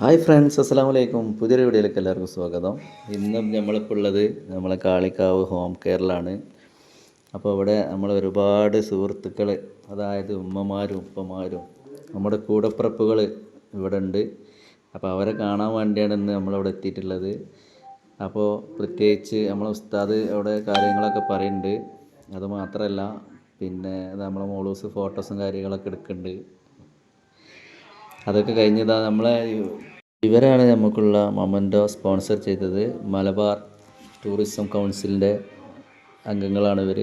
Hi friends അസ്സാം വലൈക്കും പുതിയൊരു വീഡിയോയിലേക്ക് എല്ലാവർക്കും സ്വാഗതം. ഇന്നും നമ്മളിപ്പോൾ ഉള്ളത് നമ്മളെ കാളിക്കാവ് ഹോം കെയറിലാണ് അപ്പോൾ ഇവിടെ നമ്മൾ ഒരുപാട് സുഹൃത്തുക്കൾ അതായത് ഉമ്മമാരും ഉപ്പമാരും നമ്മുടെ കൂടപ്പിറപ്പുകൾ ഇവിടെ ഉണ്ട്. അപ്പോൾ അവരെ കാണാൻ വേണ്ടിയാണ് ഇന്ന് നമ്മളിവിടെ എത്തിയിട്ടുള്ളത്. അപ്പോൾ പ്രത്യേകിച്ച് നമ്മളെ ഉസ്താദ് അവിടെ കാര്യങ്ങളൊക്കെ പറയുന്നുണ്ട്. അതുമാത്രമല്ല പിന്നെ നമ്മളെ മോളൂസ് ഫോട്ടോസും കാര്യങ്ങളൊക്കെ എടുക്കുന്നുണ്ട്. അതൊക്കെ കഴിഞ്ഞതാ നമ്മളെ ഇവരാണ് നമുക്കുള്ള മൊമന്റോ സ്പോൺസർ ചെയ്തത്. മലബാർ ടൂറിസം കൗൺസിലിന്റെ അംഗങ്ങളാണ് ഇവർ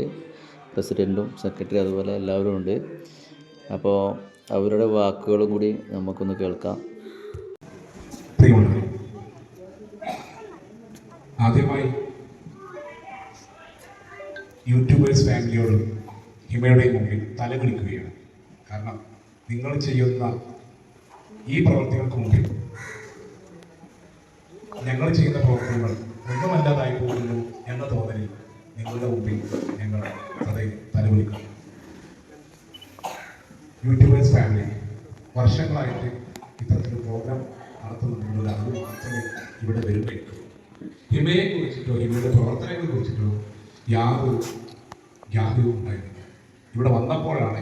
പ്രസിഡന്റും സെക്രട്ടറി അതുപോലെ എല്ലാവരും ഉണ്ട്. അപ്പോൾ അവരുടെ വാക്കുകളും കൂടി നമുക്കൊന്ന് കേൾക്കാം. ആദ്യമായി യൂട്യൂബേഴ്സ് ഫാമിലിയോട് ഹിമയുടെ മുമ്പിൽ തലകുലിക്കുകയാണ് കാരണം നിങ്ങൾ ചെയ്യുന്ന ഈ പ്രവർത്തികൾക്ക് മുമ്പിൽ ഞങ്ങൾ ചെയ്യുന്ന പ്രവർത്തനങ്ങൾ ഒന്നുമല്ലാതായി പോകുന്നു എന്ന തോന്നലിൽ നിങ്ങളുടെ മുമ്പിൽ ഞങ്ങൾ സദയം തലകുലിക്കുന്നു യൂട്യൂബേഴ്സ് ഫാമിലി വർഷങ്ങളായിട്ട് ഇത്തരത്തിൽ പ്രോഗ്രാം നടത്തുന്നുണ്ട് അത് മാത്രമേ ഇവിടെ വരുന്നുള്ളൂ ഹിമയെ കുറിച്ചിട്ടോ ഹിമയുടെ പ്രവർത്തനങ്ങളെ കുറിച്ചിട്ടോ യാതൊരു ജ്ഞാപകവും ഉണ്ടായിരുന്നില്ല. ഇവിടെ വന്നപ്പോഴാണ്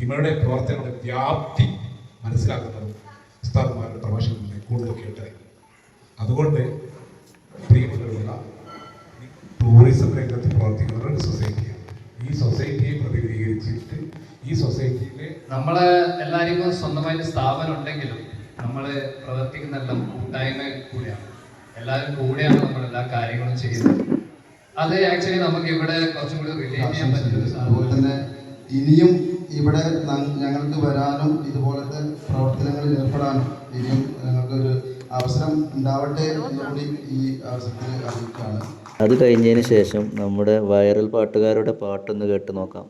ഹിമയുടെ പ്രവർത്തനങ്ങളുടെ വ്യാപ്തി മനസ്സിലാക്കുന്നതും ഉസ്താദ്മാരുടെ പ്രഭാഷണങ്ങളെ കൂടുതൽ കേട്ടത് അതുകൊണ്ട് പ്രിയപ്പെട്ടുള്ള ടൂറിസം രംഗത്ത് പ്രവർത്തിക്കുന്ന ഒരു സൊസൈറ്റിയാണ് ഈ സൊസൈറ്റിയെ പ്രതിനിധീകരിച്ചിട്ട് ഈ സൊസൈറ്റിയിലെ നമ്മൾ എല്ലാവർക്കും സ്വന്തമായിട്ട് സ്ഥാപനം ഉണ്ടെങ്കിലും നമ്മൾ പ്രവർത്തിക്കുന്നെല്ലാം കൂട്ടായ്മ കൂടിയാണ്. എല്ലാവരും കൂടെയാണ് നമ്മൾ എല്ലാ കാര്യങ്ങളും ചെയ്യുന്നത്. അത് ആക്ച്വലി നമുക്ക് ഇവിടെ കുറച്ചും കൂടി റിലേറ്റ് ചെയ്യാൻ പറ്റുന്ന അതുപോലെ തന്നെ ഇനിയും ഇവിടെ ഞങ്ങൾക്ക് വരാനും ഇതുപോലത്തെ പ്രവർത്തനങ്ങളിൽ ഏർപ്പെടാനും ഇനിയും ഞങ്ങൾക്കൊരു അവസരം ഉണ്ടാവട്ടെ എന്നുകൂടി ഈ അവസരത്തിൽ അറിയിക്കുകയാണ്. അത് കഴിഞ്ഞതിന് ശേഷം നമ്മുടെ വൈറൽ പാട്ടുകാരുടെ പാട്ടൊന്ന് കേട്ട് നോക്കാം.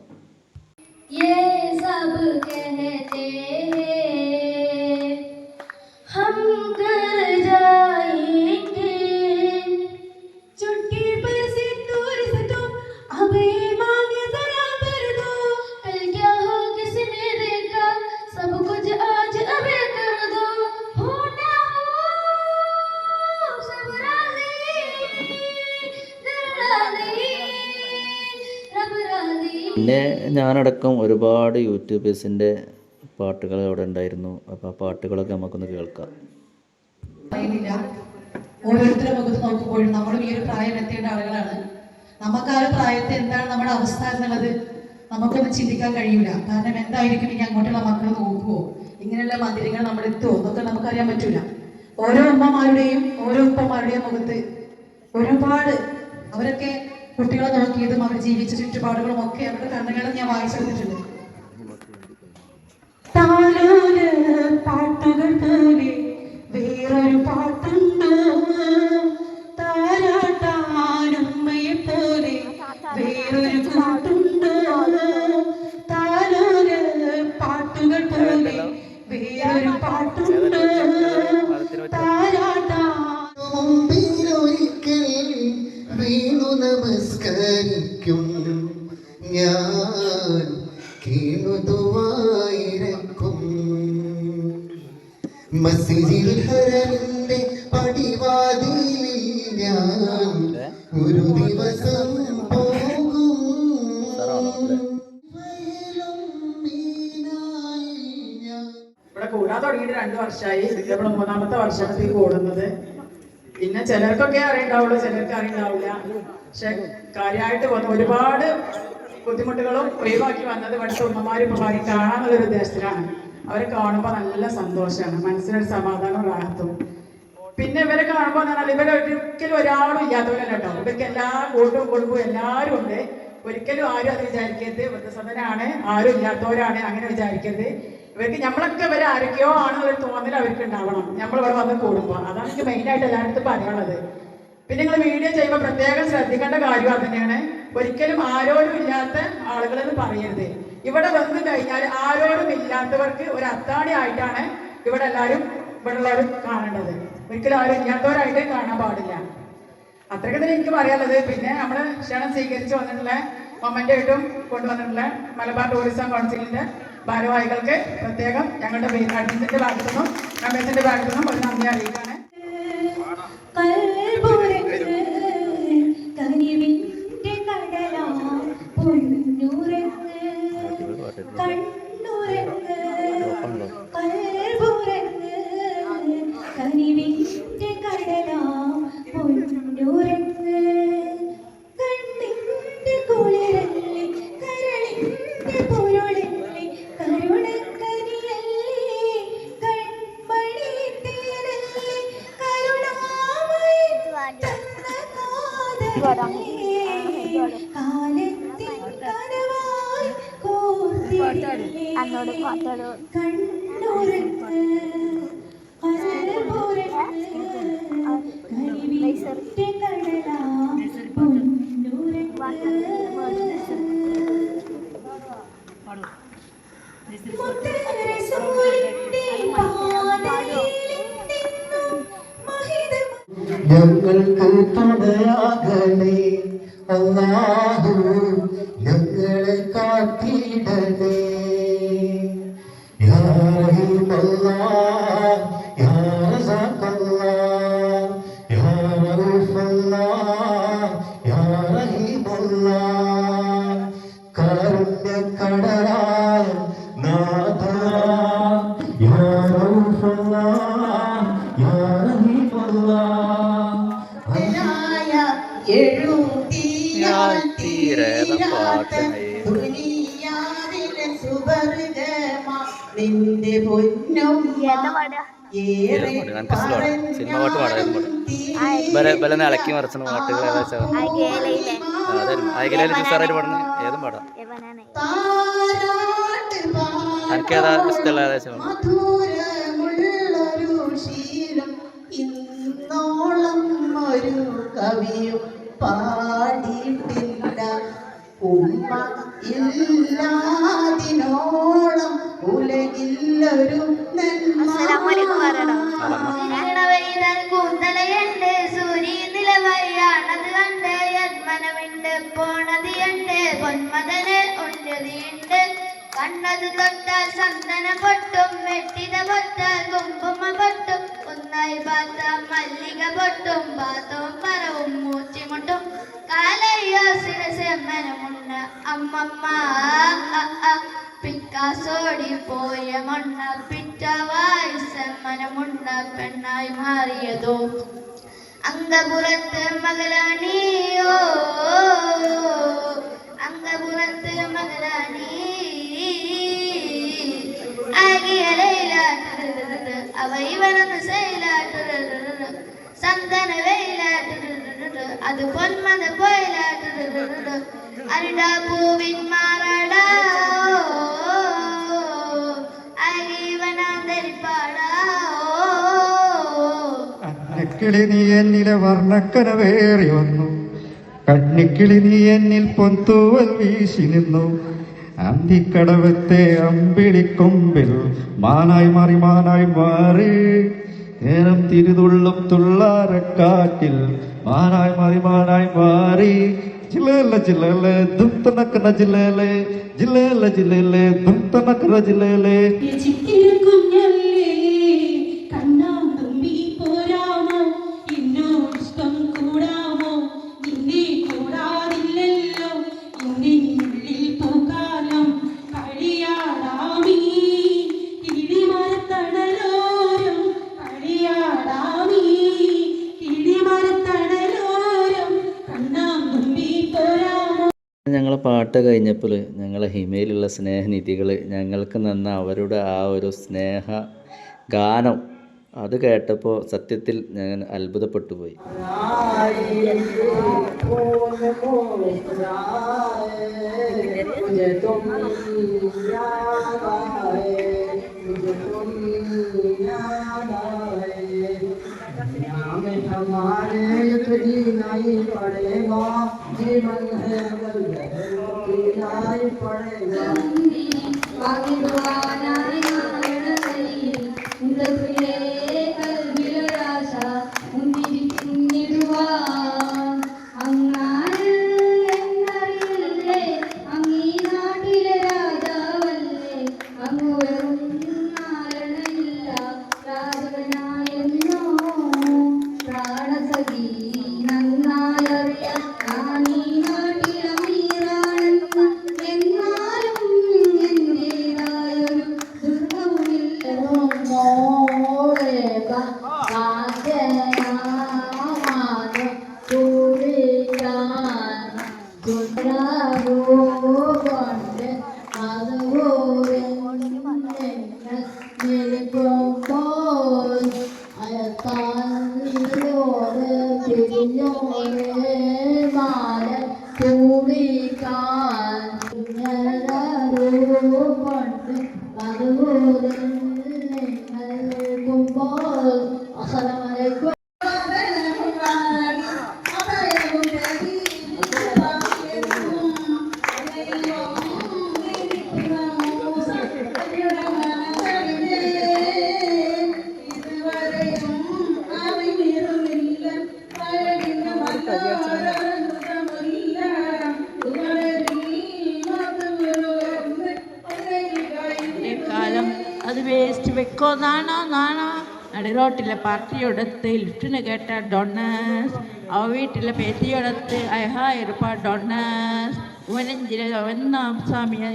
ഞാനടക്കം ഒരുപാട് യൂട്യൂബേഴ്സിന്റെ പാട്ടുകൾ അവിടെ ഉണ്ടായിരുന്നു. അപ്പോൾ ആ പാട്ടുകളൊക്കെ നമുക്കൊന്ന് കേൾക്കാം. ഓരോരുത്തരും നമുക്ക് നോക്കുമ്പോഴും നമ്മളും ഈ ഒരു പ്രായം എത്തേണ്ട ആളുകളാണ്. നമുക്ക് ആ ഒരു പ്രായത്തെ എന്താണ് നമ്മുടെ അവസ്ഥ എന്നുള്ളത് നമുക്കൊന്നും ചിന്തിക്കാൻ കഴിയില്ല കാരണം എന്തായിരിക്കും ഇനി അങ്ങോട്ടുള്ള മക്കൾ നോക്കുമോ ഇങ്ങനെയുള്ള മന്ദിരങ്ങൾ നമ്മൾ എത്തുമോ എന്നൊക്കെ നമുക്കറിയാൻ പറ്റൂല. ഓരോ അമ്മമാരുടെയും ഓരോ ഉപ്പമാരുടെയും മുഖത്ത് ഒരുപാട് അവരൊക്കെ കുട്ടികളെ നോക്കിയതും അവർ ജീവിച്ച ചുറ്റുപാടുകളും ഒക്കെ അവരുടെ കണ്ണുകളും ഞാൻ വായിച്ചെടുത്തിട്ടുണ്ട്. പാട്ടുകൾ പോലെ വേറൊരു പാട്ടുണ്ടോ. താരാട്ടാനുമ്മയെ പോലെ വേറൊരു പാട്ടുണ്ടോ. കൂടാൻ തുടങ്ങിയിട്ട് രണ്ട് വർഷമായി. നമ്മൾ മൂന്നാമത്തെ വർഷമാണ് ഈ കൂടുന്നത്. പിന്നെ ചിലർക്കൊക്കെ അറിയണ്ടാവുള്ളൂ ചിലർക്ക് അറിയണ്ടാവില്ല. പക്ഷെ കാര്യമായിട്ട് വന്ന് ഒരുപാട് ബുദ്ധിമുട്ടുകളും ഒഴിവാക്കി വന്നത് ഇവിടുത്തെ ഉമ്മമാരും ഉമ്മമാരും കാണാന്നുള്ളൊരു ഉദ്ദേശത്തിലാണ്. അവരെ കാണുമ്പോൾ നല്ല സന്തോഷമാണ്. മനസ്സിനൊരു സമാധാനം റാഹത്തും. പിന്നെ ഇവരെ കാണുമ്പോൾ എന്ന് പറഞ്ഞാൽ ഇവരെ ഒരിക്കലും ഒരാളും ഇല്ലാത്തവരല്ല കേട്ടോ. ഇവർക്ക് എല്ലാ കൂട്ടും കുടുംബവും എല്ലാവരും ഉണ്ട്. ഒരിക്കലും ആരും അത് വിചാരിക്കരുത്. വൃദ്ധസദനാണ് ആരും ഇല്ലാത്തവരാണ് അങ്ങനെ വിചാരിക്കരുത്. ഇവർക്ക് നമ്മളൊക്കെ ഇവർ ആരൊക്കെയോ ആണെന്നൊരു തോന്നൽ അവർക്ക് ഉണ്ടാവണം. നമ്മൾ ഇവിടെ വന്ന് കൂടുമ്പോൾ അതാണ് എനിക്ക് മെയിനായിട്ട് എല്ലായിടത്തും പറയാനുള്ളത്. പിന്നെ നിങ്ങൾ വീഡിയോ ചെയ്യുമ്പോൾ പ്രത്യേകം ശ്രദ്ധിക്കേണ്ട കാര്യം അത് തന്നെയാണ്. ഒരിക്കലും ആരോടും ഇല്ലാത്ത ആളുകളെന്ന് പറയരുത്. ഇവിടെ വന്നു കഴിഞ്ഞാൽ ആരോടും ഇല്ലാത്തവർക്ക് ഒരു അത്താണി ആയിട്ടാണ് ഇവിടെ എല്ലാവരും ഇവിടെ ഉള്ളവരും കാണേണ്ടത്. ഒരിക്കലും ആരും ഇല്ലാത്തവരായിട്ട് കാണാൻ പാടില്ല. അത്രയ്ക്ക് തന്നെ എനിക്ക് പറയാനുള്ളത്. പിന്നെ നമ്മൾ ക്ഷണം സ്വീകരിച്ച് വന്നിട്ടുള്ള മൊമെന്റ് ആയിട്ടും കൊണ്ടുവന്നിട്ടുള്ള മലബാർ ടൂറിസം കൗൺസിലിന്റെ ഭാരവാഹികൾക്ക് പ്രത്യേകം ഞങ്ങളുടെ അഡ്മിഷന്റെ ഭാഗത്തുനിന്നും കമ്മീഷന്റെ ഭാഗത്തു നിന്നും ഒരു നന്ദി കനിവിന്റെ കടലാ നിന്നും മഹിതം ഞങ്ങൾക്ക് തുണയാകണേ അല്ലാഹു ഞങ്ങളെ കാത്തിടണേ. യാ റഹീമല്ലാഹ്, യാ ബല അലക്കി മറിച്ചു പാട്ടുകൾ ഏതാ അതായിരുന്നു. അയകലയിൽ പാടുന്ന ഏതും പാടാം. എനിക്കേതാ ഇഷ്ടമുള്ള ഏതാ കവിയും പാടിയിട്ടില്ല. ഉമ്മ ഉലകില്ലൊരു നന്മ. സൂര്യ നിലവയാണത് കണ്ട് യന്മനമുണ്ട് പോണത് ഉണ്ട് പൊന്മതന് ഉണ്ടതിയുണ്ട് കണ്ണത് തൊട്ടാൽ സന്തന പൊട്ടും വെട്ടിത ഒന്നായി പാത്ത മല്ലിക പൊട്ടും പറവും മൂച്ചിമുട്ടും. കാലയ്യോ സിരസമ്മനമുണ്ട് അമ്മമ്മ പിക്കാസോടി പോയ മണ്ണ പിറ്റവായി സെമ്മനമുണ്ട പെണ്ണായി മാറിയതോ அந்த புறத்து மகளானியோ அந்த புறத்து மகளானி அவை வரந்து செயலாட்டு சந்தன வெயிலாட்டு அது பொன்மத கோயிலாட்டு அருடா பூவின் மாறாடா കണ്ണിക്കിളി നീ എന്നിലെ വർണക്കനവേറി വന്നു. കണ്ണിക്കിളി നീ എന്നിൽ പൊന്തൂവൽ വീശി നിന്നു. അന്തിക്കടവത്തെ അമ്പിളിക്കൊമ്പിൽ മാനായി മാറി മാനായി മാറി. നേരം തിരുതുള്ളും തുള്ളാരക്കാറ്റിൽ മാനായി മാറി മാനായി മാറി. ജില്ലല്ല നക്കുന്ന ദും ജില്ലയിലെ ജില്ലല്ലേ ദുപ്ത നക്കുന്ന ദും ഞങ്ങളെ പാട്ട് കഴിഞ്ഞപ്പോൾ ഞങ്ങളെ ഹിമയിലുള്ള സ്നേഹനിധികൾ ഞങ്ങൾക്ക് നന്ന അവരുടെ ആ ഒരു സ്നേഹ ഗാനം അത് കേട്ടപ്പോൾ സത്യത്തിൽ ഞാൻ അത്ഭുതപ്പെട്ടു പോയി मुझे तुम याद आए मुझे तुम याद आए नाम हमारे यदि नहीं पड़ेगा जीवन है मगर जीना ही पड़ेगा भगवान നടുറോട്ടിലെ പാർട്ടിയോടത്ത് ലിഫ്റ്റിന് കേട്ട ഡൊണ്ണേഴ്സ് അവ വീട്ടിലെ പേത്തിയോടത്ത് അയ്യായിരം രൂപ ഡൊണ്ണേഴ്സ് ഉവനഞ്ചിലെ ഒന്നാം സ്വാമിയെ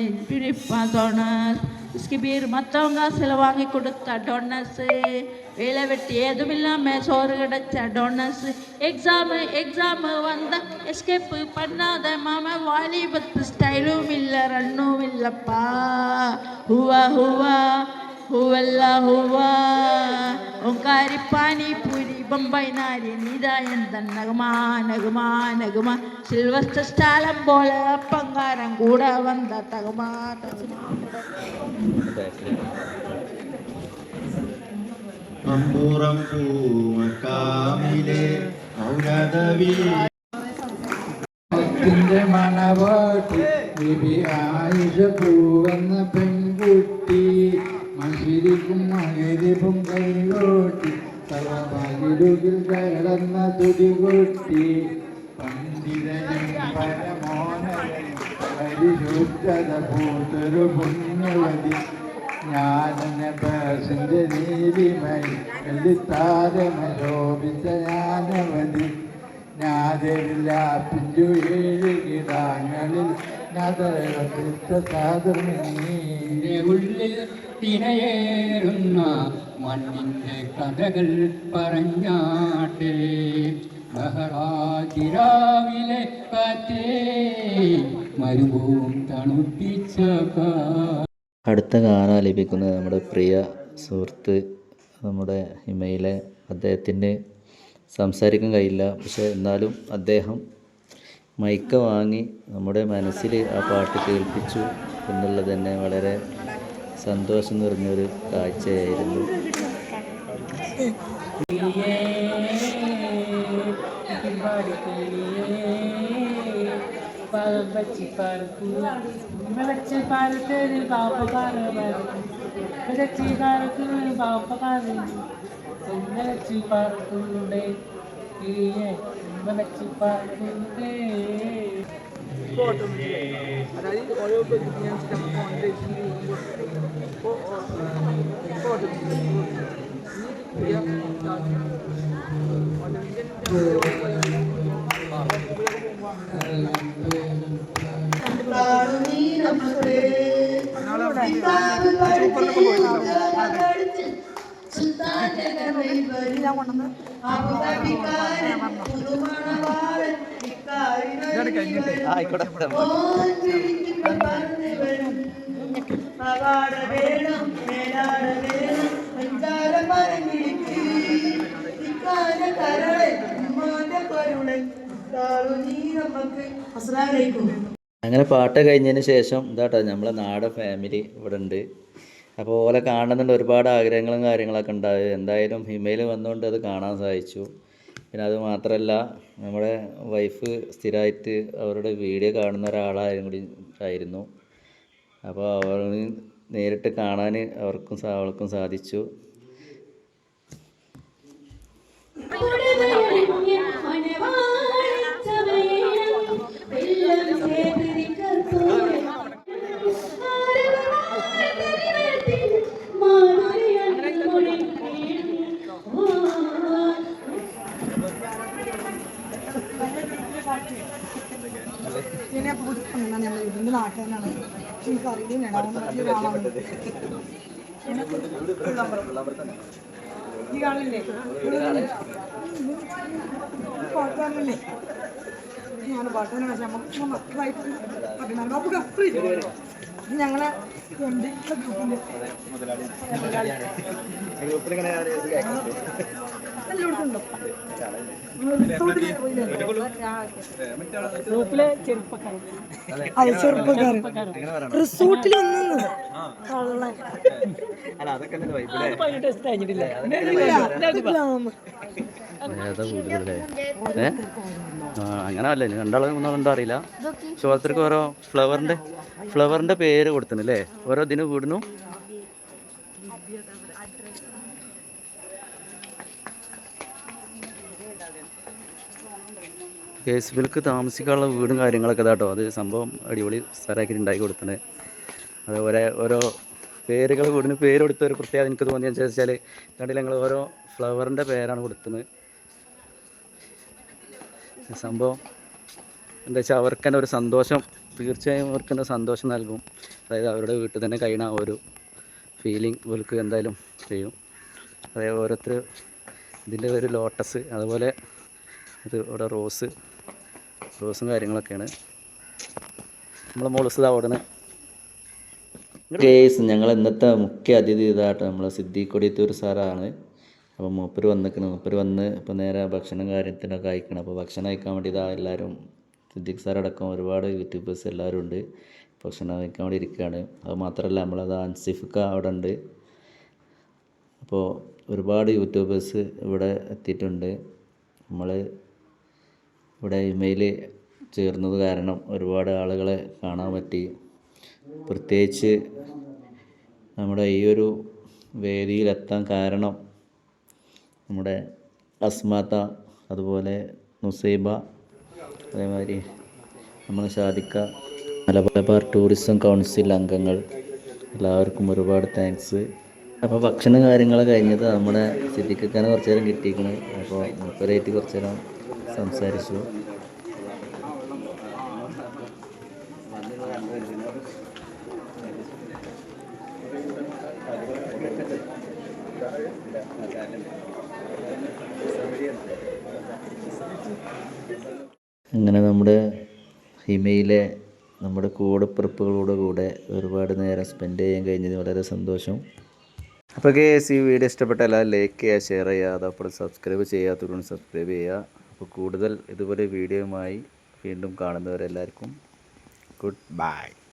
ഡൊണ്ണേഴ്സ് ഇസ്കിബീർ മത്തവങ്ക കാസിൽ വാങ്ങിക്കൊടുത്ത ഡൊണ്ണേഴ്സ് വേല വെട്ടി ഏതുമില്ലാമ சோறு கிடைச்ச டோனஸ் எக்ஸாமு எக்ஸாமு வந்த எஸ்கேப்பு பண்ணாத மாம வாலிபத்து ஸ்டைலும் இல்லை ரன்னும் இல்லைப்பா ஹுவா ஹுவா ഹൂവല്ല ഹൂവ ഓങ്കാരി പാനിപൂരി ബൊമ്പൈ നാരി നീതായന്തൻ നഗമാ നഗമാ നഗമാ. സിൽവസ്റ്റർ സ്റ്റാലം പോലെ പങ്കാരം കൂടെ വന്ന തകമാ തകമാ അമ്പൂറം പൂമക്കാമിലെ ഔരതവി ത്തിന്റെ മണവാട്ടി ആയിഷ പൂവെന്ന പെൺകുട്ടി. മഷിരിക്കും മകരിപ്പും കൈകോട്ടി സർവമകിടുകിൽ കയറുന്ന തുടികൊട്ടി പണ്ഡിതനും പരമോനരും പരിശുദ്ധത പൂത്തൊരു പുണ്യവതി. ജ്ഞാനനബസിന്റെ നീലിമയി വെള്ളിത്താരമലോപിച്ച ജ്ഞാനവതി. ജ്ഞാതരില്ല പിഞ്ചു ഏഴ് കിടാങ്ങളിൽ നദരത്തിത്ത സാധുമീന്റെ ഉള്ളിൽ തിനയേറുന്ന മണ്ണിന്റെ കഥകൾ പറഞ്ഞാട്ടേ. ബഹറാതിരാവിലെ കാറ്റേ മരുഭൂം തണുപ്പിച്ച അടുത്ത ഗാന ലഭിക്കുന്നത് നമ്മുടെ പ്രിയ സുഹൃത്ത് നമ്മുടെ ഹിമയിലെ അദ്ദേഹത്തിന് സംസാരിക്കാൻ കഴിയില്ല. പക്ഷേ എന്നാലും അദ്ദേഹം മൈക്ക വാങ്ങി നമ്മുടെ മനസ്സിൽ ആ പാട്ട് കേൾപ്പിച്ചു എന്നുള്ളത് തന്നെ വളരെ സന്തോഷം നിറഞ്ഞൊരു കാഴ്ചയായിരുന്നു बच्ची पर मैं बच्चे पर तेरे बाप का बच्ची पर तू बाप का मैं बच्ची पर तूने मैं बच्ची ഇപ്പോൾ ഓട്ടോമാറ്റിക്കായി അതായത് ഓരോ പ്രതിജ്ഞാൻസ് നമുക്ക് ഓൺലൈനിൽ ഇപ്പോൾ ഇപ്പോൾ ഓട്ടോമാറ്റിക് പിതാവ് പഠിപ്പിക്കുന്ന പാവാട വേണം മേലാട നമുക്ക് അങ്ങനെ പാട്ട് കഴിഞ്ഞതിന് ശേഷം ഇതാട്ടോ നമ്മളെ നാടൻ ഫാമിലി ഇവിടെ ഉണ്ട്. അപ്പോൾ ഓലെ കാണുന്നുണ്ട് ഒരുപാട് ആഗ്രഹങ്ങളും കാര്യങ്ങളൊക്കെ ഉണ്ടായി. എന്തായാലും ഹിമയിൽ വന്നുകൊണ്ട് അത് കാണാൻ സാധിച്ചു. പിന്നെ അത് മാത്രമല്ല നമ്മുടെ വൈഫ് സ്ഥിരമായിട്ട് അവരുടെ വീഡിയോ കാണുന്ന ഒരാളായും കൂടി ആയിരുന്നു. അപ്പോൾ അവൾ നേരിട്ട് കാണാൻ അവർക്കും അവൾക്കും സാധിച്ചു. പാട്ടാണല്ലേ ഞാൻ പാട്ടാണ് പക്ഷെ നമുക്ക് മക്കളായിട്ട് പതിനാല് ബാബു ഞങ്ങളെ ഉണ്ട് ഗ്രൂപ്പിന്റെ എല്ലായിടത്തും ഗ്രൂപ്പിലെ ചെറുപ്പക്കാരൻ. അത് ചെറുപ്പക്കാരൻ. റിസോർട്ടിൽ വന്നു കള്ളൻ പതിനെട്ട് വയസ്സ് കഴിഞ്ഞിട്ടില്ല? ഏതാ കൂടുതലേ ഏ? അങ്ങനെ അല്ല ഇനി രണ്ടാളും ഒന്നും എന്താ അറിയില്ല. പക്ഷെ ഓരോരുത്തർക്ക് ഓരോ ഫ്ലവറിന്റെ ഫ്ലവറിന്റെ പേര് കൊടുത്തിട്ടുണ്ട് അല്ലേ? ഓരോ ഇതിന് കൂടുന്നു. കേസ് മിൽക്ക് താമസിക്കാനുള്ള വീടും കാര്യങ്ങളൊക്കെ ഇതാട്ടോ. അത് സംഭവം അടിപൊളി സ്ഥലമാക്കി ഉണ്ടാക്കി കൊടുത്തിട്ടുണ്ട്. അത് ഒരേ ഓരോ പേരുകൾ വീടിന് പേര് കൊടുത്ത ഒരു പ്രത്യേകത എനിക്ക് തോന്നിയെന്ന് വെച്ചാൽ കണ്ടില്ല ഞങ്ങൾ ഓരോ ഫ്ലവറിന്റെ പേരാണ് കൊടുത്തത്. സംഭവം എന്താ വെച്ചാൽ അവർക്ക് തന്നെ ഒരു സന്തോഷം തീർച്ചയായും അവർക്ക് തന്നെ സന്തോഷം നൽകും. അതായത് അവരുടെ വീട്ടിൽ തന്നെ കഴിയണ ഒരു ഫീലിംഗ് ഇവർക്ക് എന്തായാലും ചെയ്യും. അതായത് ഓരോരുത്തർ ഇതിന്റെ ഒരു ലോട്ടസ് അതുപോലെ ഇത് ഇവിടെ റോസ് റോസും കാര്യങ്ങളൊക്കെയാണ്. നമ്മൾ മോളിസ് അവിടെ കേസ് ഞങ്ങൾ ഇന്നത്തെ മുഖ്യ അതിഥി ഇതാട്ടോ നമ്മളെ സിദ്ദീഖൊടിയത്തൂർ സാറാണ്. അപ്പോൾ മൂപ്പർ വന്നിരിക്കുന്നു മൂപ്പർ വന്ന് ഇപ്പോൾ നേരെ ഭക്ഷണം കാര്യത്തിനൊക്കെ അയക്കണം. അപ്പോൾ ഭക്ഷണം അയക്കാൻ വേണ്ടി ഇതാ എല്ലാവരും സിദ്ദിഖ് സാറടക്കം ഒരുപാട് യൂട്യൂബേഴ്സ് എല്ലാവരും ഉണ്ട്. ഭക്ഷണം അയക്കാൻ വേണ്ടി ഇരിക്കുകയാണ് അത് മാത്രമല്ല നമ്മളത് അൻസിഫിക്ക അവിടെ ഉണ്ട്. അപ്പോൾ ഒരുപാട് യൂട്യൂബേഴ്സ് ഇവിടെ എത്തിയിട്ടുണ്ട്. നമ്മൾ ഇവിടെ ഇമെയിൽ ചേർന്നത് കാരണം ഒരുപാട് ആളുകളെ കാണാൻ പറ്റി. പ്രത്യേകിച്ച് നമ്മുടെ ഈ ഒരു വേദിയിലെത്താൻ കാരണം നമ്മുടെ അസ്മാത്ത അതുപോലെ നുസൈബ അതേമാതിരി നമ്മൾ ഷാദിക്ക മലബാർ ടൂറിസം കൗൺസിൽ അംഗങ്ങൾ എല്ലാവർക്കും ഒരുപാട് താങ്ക്സ് അപ്പോൾ ഭക്ഷണ കാര്യങ്ങൾ കഴിഞ്ഞത് നമ്മുടെ സിദ്ദിഖിക്കാനെ കുറച്ച് നേരം കിട്ടിയിരിക്കുന്നത് അപ്പോൾ മൂപ്പരായിട്ട് കുറച്ച് നേരം സംസാരിച്ചു അങ്ങനെ നമ്മുടെ ഹിമയിലെ നമ്മുടെ കൂടെ പ്രിപ്പുകളോട് കൂടെ ഒരുപാട് നേരം സ്പെൻഡ് ചെയ്യാൻ കഴിഞ്ഞതിന് വളരെ സന്തോഷം. അപ്പോൾ കേസ് ഈ വീഡിയോ ഇഷ്ടപ്പെട്ട എല്ലാവരും ലൈക്ക് ചെയ്യുക ഷെയർ ചെയ്യുക അതപ്പോൾ സബ്സ്ക്രൈബ് ചെയ്യാത്തവരോട് സബ്സ്ക്രൈബ് ചെയ്യുക. അപ്പോൾ കൂടുതൽ ഇതുപോലെ വീഡിയോയുമായി വീണ്ടും കാണുന്നവരെല്ലാവർക്കും ഗുഡ് ബൈ